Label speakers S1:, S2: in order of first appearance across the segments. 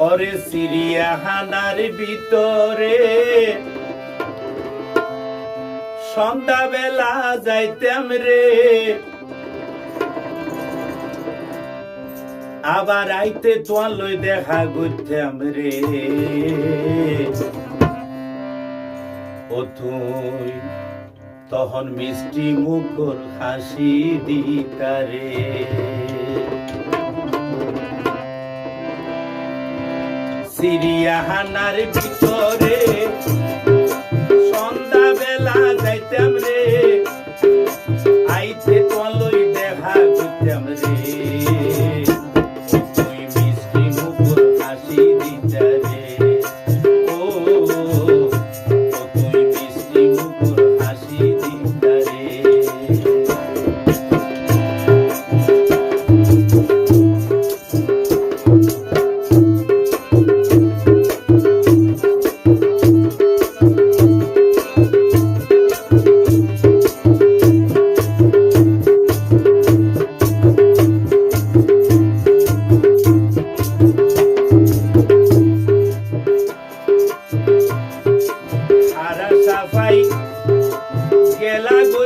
S1: ওরে সিরিয়াহানার ভিতরে সন্ধ্যাবেলা যাইতাম রে আবার আইতে তোমার দেখা করতাম রে ও তুই তখন মিষ্টি মুখর হাসি দিতারে সিরিয়াহানার ভিতরে পাই গেলা গো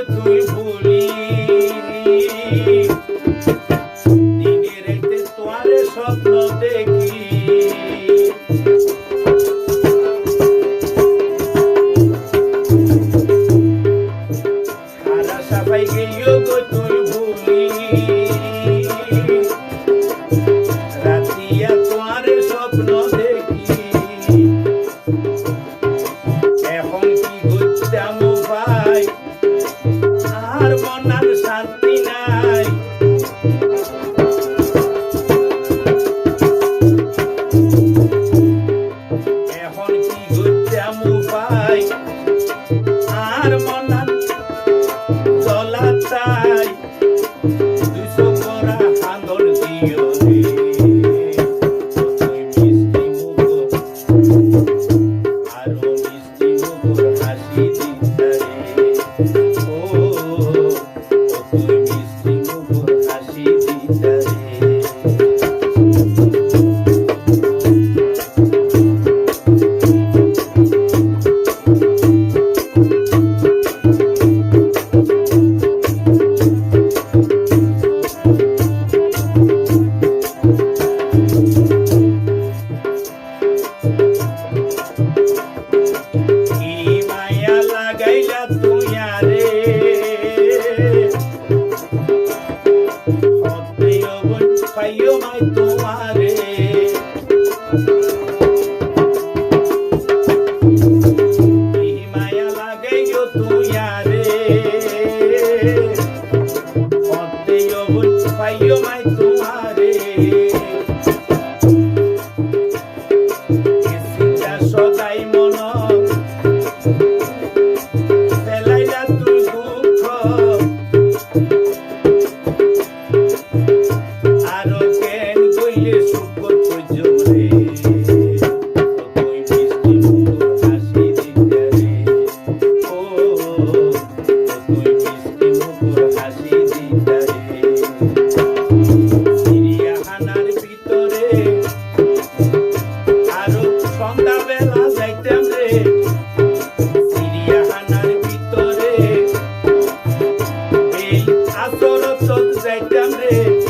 S1: তোমারে। মায়া লাগে তুই আরে? Yeah.